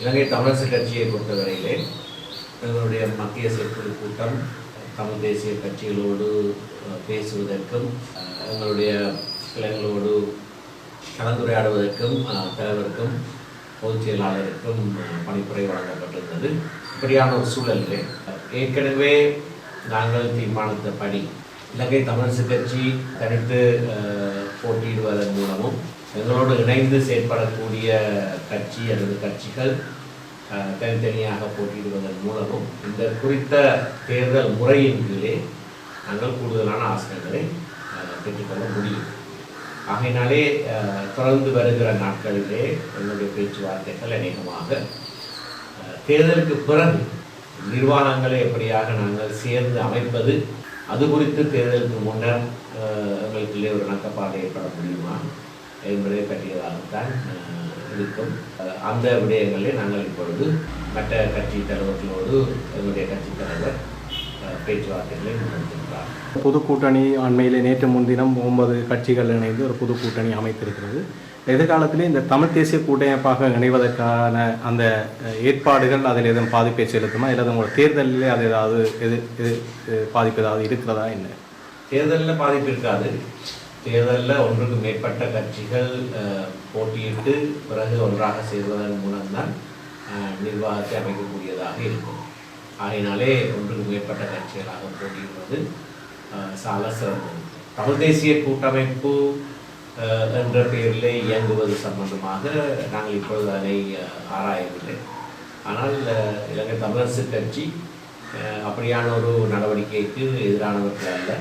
இலங்கை தமிழரசு கட்சியை பொறுத்தவரையிலே எங்களுடைய மத்திய செயற்குழு கூட்டம் தமிழ் தேசிய கட்சிகளோடு பேசுவதற்கும் எங்களுடைய கிளைகளோடு கலந்துரையாடுவதற்கும் தலைவருக்கும் பொதுச் செயலாளருக்கும் பணிப்புரை வழங்கப்பட்டிருந்தது. இப்படியான ஒரு சூழலிலே ஏற்கனவே நாங்கள் தீர்மானித்தபடி இலங்கை தமிழரசு கட்சி தனித்து போட்டியிடுவதன் மூலமும் எங்களோடு இணைந்து செயற்படக்கூடிய கட்சி அல்லது கட்சிகள் தனித்தனியாக போட்டியிடுவதன் மூலமும் இந்த குறித்த தேர்தல் முறையின் கீழே நாங்கள் கூடுதலான ஆசனங்களை பெற்றுக்கொள்ள முடியும். ஆகையினாலே தொடர்ந்து வருகிற நாட்களிலே எங்களுடைய பேச்சுவார்த்தைகள் அநேகமாக தேர்தலுக்கு பிறகு நிர்வாகங்களை எப்படியாக நாங்கள் சேர்ந்து அமைப்பது அது குறித்து தேர்தலுக்கு முன்னர் எங்களுக்குள்ளே ஒரு நக்கப்பாடு ஏற்பட முடியுமா? என்பதை பற்றியதாகத்தான் இருக்கும். அந்த விடயங்களை நாங்கள் இப்பொழுது மற்ற கட்சி தலைவர்களோடு எங்களுடைய கட்சி தலைவர் பேச்சுவார்த்தைகளை முன்னெடுத்திருக்கிறார் பொது கூட்டணி அண்மையிலே நேற்று முன்தினம் ஒன்பது கட்சிகள் இணைந்து ஒரு பொது கூட்டணி அமைத்திருக்கிறது. எதிர்காலத்திலே இந்த தமிழ் தேசிய கூட்டமைப்பாக இணைவதற்கான அந்த ஏற்பாடுகள் அதில் எதுவும் பாதிப்பை செலுத்துமா? இல்லை உங்களோட தேர்தலிலே அது ஏதாவது எது எது பாதிப்பு ஏதாவது இருக்கிறதா என்ன? தேர்தலில் பாதிப்பு இருக்காது. தேர்தலில் ஒன்றுக்கு மேற்பட்ட கட்சிகள் போட்டியிட்டு பிறகு ஒன்றாக சேர்வதன் மூலம்தான் நிர்வாகத்தை அமைக்கக்கூடியதாக இருக்கும். ஆகையினாலே ஒன்றுக்கு மேற்பட்ட கட்சிகளாக போட்டியிடுவது சால சிறந்தது. தமிழ் தேசிய கூட்டமைப்பு என்ற பெயரில் இயங்குவது சம்பந்தமாக நாங்கள் இப்பொழுது அதை ஆராயவில்லை. ஆனால் இலங்கை தமிழரசு கட்சி அப்படியான ஒரு நடவடிக்கைக்கு எதிரானவர்கள் அல்ல.